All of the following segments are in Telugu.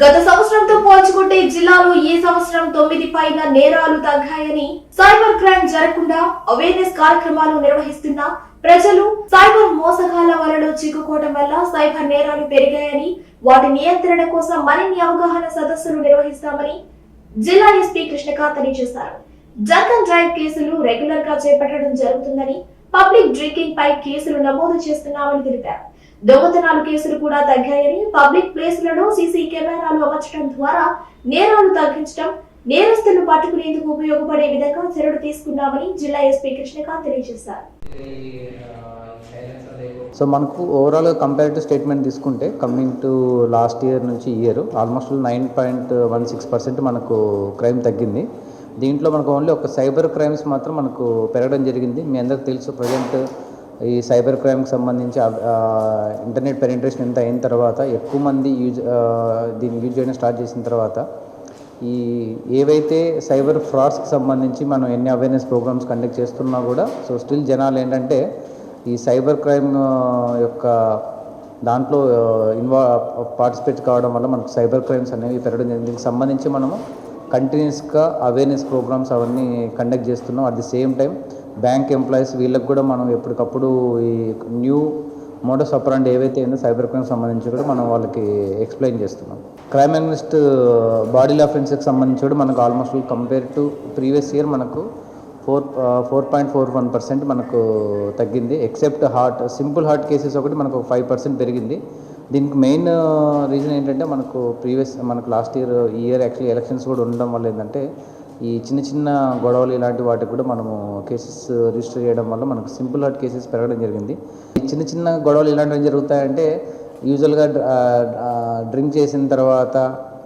గత సంవత్సరంతో పోల్చుకుంటే జిల్లాలో ఈ సంవత్సరం తొమ్మిది పైన నేరాలు తగ్గాయని సైబర్ క్రైమ్ జరగకుండా అవేర్నెస్ కార్యక్రమాలు నిర్వహిస్తున్న ప్రజలు సైబర్ మోసగాల వలలో చిక్కుకోవడం వల్ల సైబర్ నేరాలు పెరిగాయని వాటి నియంత్రణ కోసం మరిన్ని అవగాహన సదస్సులు నిర్వహిస్తామని జిల్లా ఎస్పీ కృష్ణకాంత్ తెలియజేశారు. జంకన్ డ్రైవ్ కేసులు రెగ్యులర్గా చేపట్టడం జరుగుతుందని పబ్లిక్ డ్రింకింగ్ పై కేసులు నమోదు చేస్తున్నామని తెలిపారు. దొంగతనాలు కేసులు కూడా తగ్గాయని పబ్లిక్ ప్లేస్లలో సీసీ కెమెరాలు అమర్చడం ద్వారా నేరాలు తగ్గించడం నేరస్తులను పట్టుకునేందుకు ఉపయోగపడే విధంగా చర్యలు తీసుకున్నామని జిల్లా ఎస్పీ కృష్ణకాంత్ తెలియజేశారు. సో మనకు ఓవరాల్ కంపారిటివ్ స్టేట్మెంట్ తీసుకుంటే కమింగ్ టు లాస్ట్ ఇయర్ నుంచి year almost nine point one six percent మనకు క్రైమ్ తగ్గింది. దీంట్లో మనకు ఓన్లీ ఒక సైబర్ క్రైమ్స్ మాత్రం మనకు పెరగడం జరిగింది. మీ అందరికి తెలుసు ప్రజెంట్ ఈ సైబర్ క్రైమ్కి సంబంధించి ఇంటర్నెట్ పెనిట్రేషన్ ఎంత అయిన తర్వాత ఎక్కువ మంది యూజ్ దీన్ని యూజ్ చేయడం స్టార్ట్ చేసిన తర్వాత ఈ ఏవైతే సైబర్ ఫ్రాడ్స్కి సంబంధించి మనం ఎన్ని అవేర్నెస్ ప్రోగ్రామ్స్ కండక్ట్ చేస్తున్నా కూడా సో స్టిల్ జనాలు ఏంటంటే ఈ సైబర్ క్రైమ్ యొక్క దాంట్లో ఇన్వా పార్టిసిపేట్ కావడం వల్ల మనకు సైబర్ క్రైమ్స్ అనేవి పెరగడం జరిగింది. దీనికి సంబంధించి మనము కంటిన్యూస్గా అవేర్నెస్ ప్రోగ్రామ్స్ అవన్నీ కండక్ట్ చేస్తున్నాం. At the same time bank employees వీళ్ళకి కూడా మనం ఎప్పటికప్పుడు ఈ న్యూ మోడస్ ఆపరాండ్ ఏవైతే ఉందో సైబర్ క్రైమ్ సంబంధించి కూడా మనం వాళ్ళకి ఎక్స్ప్లెయిన్ చేస్తున్నాం. క్రైమ్ అగ్నిస్ట్ బాడీ అఫెన్స్కి సంబంధించి కూడా మనకు almost compare to previous year మనకు four four point four one percent మనకు తగ్గింది. Except hurt simple hurt cases ఒకటి మనకు ఫైవ్ పర్సెంట్ పెరిగింది. దీనికి మెయిన్ రీజన్ ఏంటంటే మనకు ప్రీవియస్ మనకు లాస్ట్ ఇయర్ ఈ ఇయర్ యాక్చువల్లీ ఎలక్షన్స్ కూడా ఉండడం వల్ల ఏంటంటే ఈ చిన్న చిన్న గొడవలు ఇలాంటి వాటికి కూడా మనము కేసెస్ రిజిస్టర్ చేయడం వల్ల మనకు సింపుల్ హార్ట్ కేసెస్ పెరగడం జరిగింది. ఈ చిన్న చిన్న గొడవలు ఇలాంటివి జరుగుతాయంటే యూజువల్గా డ్రింక్ చేసిన తర్వాత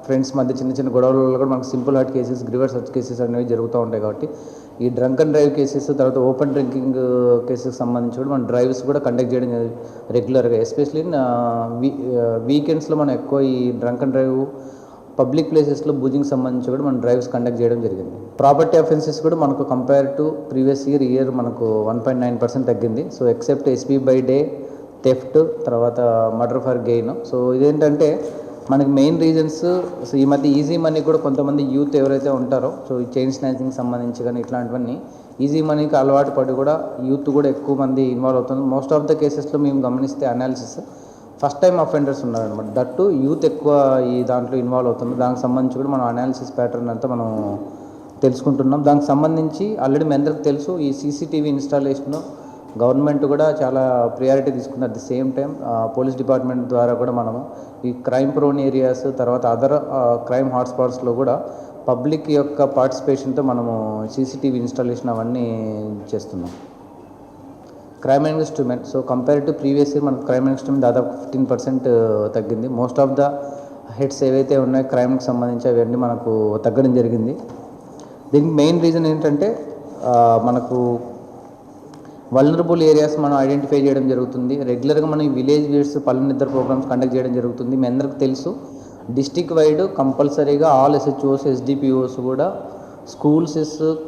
ఫ్రెండ్స్ మధ్య చిన్న చిన్న గొడవల వల్ల కూడా మనకు simple hurt cases grievous hurt cases అనేవి జరుగుతూ ఉంటాయి కాబట్టి ఈ డ్రంక్ అండ్ డ్రైవ్ కేసెస్ తర్వాత ఓపెన్ డ్రింకింగ్ కేసెస్ సంబంధించి కూడా మనం డ్రైవ్స్ కూడా కండక్ట్ చేయడం రెగ్యులర్గా ఎస్పెషలీ వీకెండ్స్లో మనం ఎక్కువ ఈ డ్రంక్ అండ్ డ్రైవ్ పబ్లిక్ ప్లేసెస్లో బూజింగ్ సంబంధించి కూడా మనం డ్రైవ్స్ కండక్ట్ చేయడం జరిగింది. ప్రాపర్టీ అఫెన్సెస్ కూడా మనకు compare to previous year year మనకు వన్ పాయింట్ నైన్ పర్సెంట్ తగ్గింది. So except SB by day theft తర్వాత మర్డర్ ఫర్ గెయిన్. సో ఇదేంటంటే మనకి మెయిన్ రీజన్స్ సో ఈ మధ్య ఈజీ మనీ కూడా కొంతమంది యూత్ ఎవరైతే ఉంటారో సో ఈ చైన్ స్నాచింగ్ సంబంధించి కానీ ఇట్లాంటివన్నీ ఈజీ మనీకి అలవాటు పడి కూడా యూత్ కూడా ఎక్కువ మంది ఇన్వాల్వ్ అవుతుంది మోస్ట్ ఆఫ్ ద కేసెస్లో మేము గమనిస్తే అనాలిసిస్ ఫస్ట్ టైం అఫెండర్స్ ఉన్నారనమాట దట్టు యూత్ ఎక్కువ ఈ దాంట్లో ఇన్వాల్వ్ అవుతుంది. దానికి సంబంధించి కూడా మనం అనాలిసిస్ ప్యాటర్న్ అంతా మనం తెలుసుకుంటున్నాం. దానికి సంబంధించి ఆల్రెడీ మీ అందరికి తెలుసు ఈ సీసీటీవీ ఇన్స్టాలేషన్ గవర్నమెంట్ కూడా చాలా ప్రియారిటీ తీసుకుంది at the same time police department ద్వారా కూడా మనము ఈ క్రైమ్ ప్రోన్ ఏరియాస్ తర్వాత అదర్ క్రైమ్ హాట్స్పాట్స్లో కూడా పబ్లిక్ యొక్క పార్టిసిపేషన్తో మనము సీసీటీవీ ఇన్స్టాలేషన్ అవన్నీ చేస్తున్నాం. Crime investment so compare to previous year మనకు క్రైమ్ ఇన్వెస్ట్మెంట్ దాదాపు ఫిఫ్టీన్ పర్సెంట్ uh, తగ్గింది. మోస్ట్ ఆఫ్ ద హెడ్స్ ఏవైతే ఉన్నాయో క్రైమ్కి సంబంధించి అవన్నీ మనకు తగ్గడం జరిగింది. దీనికి మెయిన్ రీజన్ ఏంటంటే మనకు వల్నరబుల్ ఏరియాస్ మనం ఐడెంటిఫై చేయడం జరుగుతుంది. రెగ్యులర్గా మనం విలేజ్ వీడ్స్ పల్లె నిద్ర ప్రోగ్రామ్స్ కండక్ట్ చేయడం జరుగుతుంది. మీ అందరికి తెలుసు డిస్టిక్ వైడ్ కంపల్సరీగా ఆల్ ఎస్హెచ్ఓస్ ఎస్డిపిఓస్ కూడా స్కూల్స్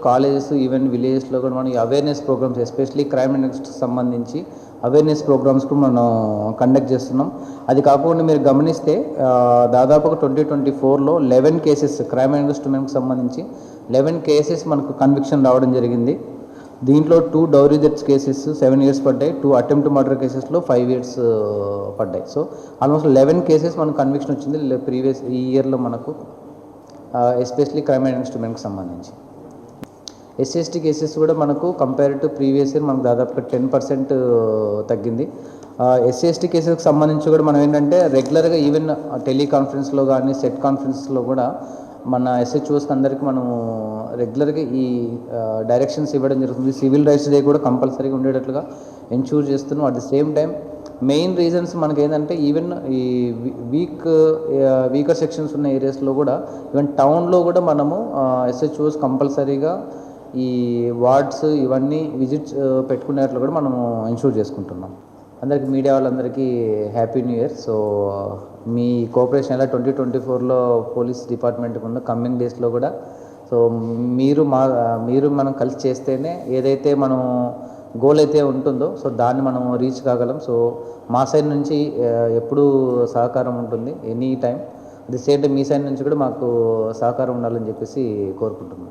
కాలేజెస్ ఈవెన్ విలేజెస్లో కూడా మనం awareness programs especially crime next సంబంధించి అవేర్నెస్ ప్రోగ్రామ్స్ కూడా మనం కండక్ట్ చేస్తున్నాం. అది కాకుండా మీరు గమనిస్తే దాదాపు దాదాపుగా ట్వంటీ ట్వంటీ ఫోర్లో లెవెన్ కేసెస్ క్రైమ్ ఇన్వెస్ట్మెంట్కి సంబంధించి లెవెన్ కేసెస్ మనకు కన్విక్షన్ రావడం జరిగింది. దీంట్లో two dowry deaths cases seven years పడ్డాయి టూ అటెంప్ట్ మర్డర్ కేసెస్లో ఫైవ్ ఇయర్స్ పడ్డాయి. సో ఆల్మోస్ట్ లెవెన్ కేసెస్ మనకు కన్విక్షన్ వచ్చింది ప్రీవియస్ ఈ ఇయర్లో మనకు. ఎస్పెషలీ క్రైమ్ అండ్ ఇన్స్ట్రుమెంట్కి సంబంధించి. ఎస్ఎస్టీ కేసెస్ కూడా మనకు కంపేర్ టు ప్రీవియస్ ఇయర్ మనకు దాదాపుగా టెన్ పర్సెంట్ తగ్గింది. ఎస్సీఎస్టీ కేసెస్కి సంబంధించి కూడా మనం ఏంటంటే రెగ్యులర్గా ఈవెన్ టెలికాన్ఫరెన్స్లో కానీ సెట్ కాన్ఫరెన్స్లో కూడా మన ఎస్హెచ్ఓస్కి అందరికీ మనము రెగ్యులర్గా ఈ డైరెక్షన్స్ ఇవ్వడం జరుగుతుంది. సివిల్ రైట్స్ డే కూడా కంపల్సరీగా ఉండేటట్లుగా ఎన్షూర్ చేస్తున్నాం. At the same time main reasons మనకి ఏంటంటే ఈవెన్ ఈ వీక్ వీకర్ సెక్షన్స్ ఉన్న ఏరియాస్లో కూడా ఈవెన్ టౌన్లో కూడా మనము ఎస్హెచ్ఓస్ కంపల్సరీగా ఈ వార్డ్స్ ఇవన్నీ విజిట్స్ పెట్టుకునేట్లు కూడా మనము ఇన్షూర్ చేసుకుంటున్నాం. అందరికి మీడియా వాళ్ళందరికీ హ్యాపీ న్యూ ఇయర్. సో మీ కోఆపరేషన్ ఎలా ట్వంటీ ట్వంటీ ఫోర్లో పోలీస్ డిపార్ట్మెంట్కి ఉందో కమింగ్ డేస్లో కూడా సో మీరు మా మీరు మనం కలిసి చేస్తేనే ఏదైతే మనం గోల్ అయితే ఉంటుందో సో దాన్ని మనం రీచ్ కాగలం. సో మా సైడ్ నుంచి ఎప్పుడూ సహకారం ఉంటుంది any time the same time me side నుంచి కూడా మాకు సహకారం ఉండాలని చెప్పేసి కోరుకుంటున్నాం.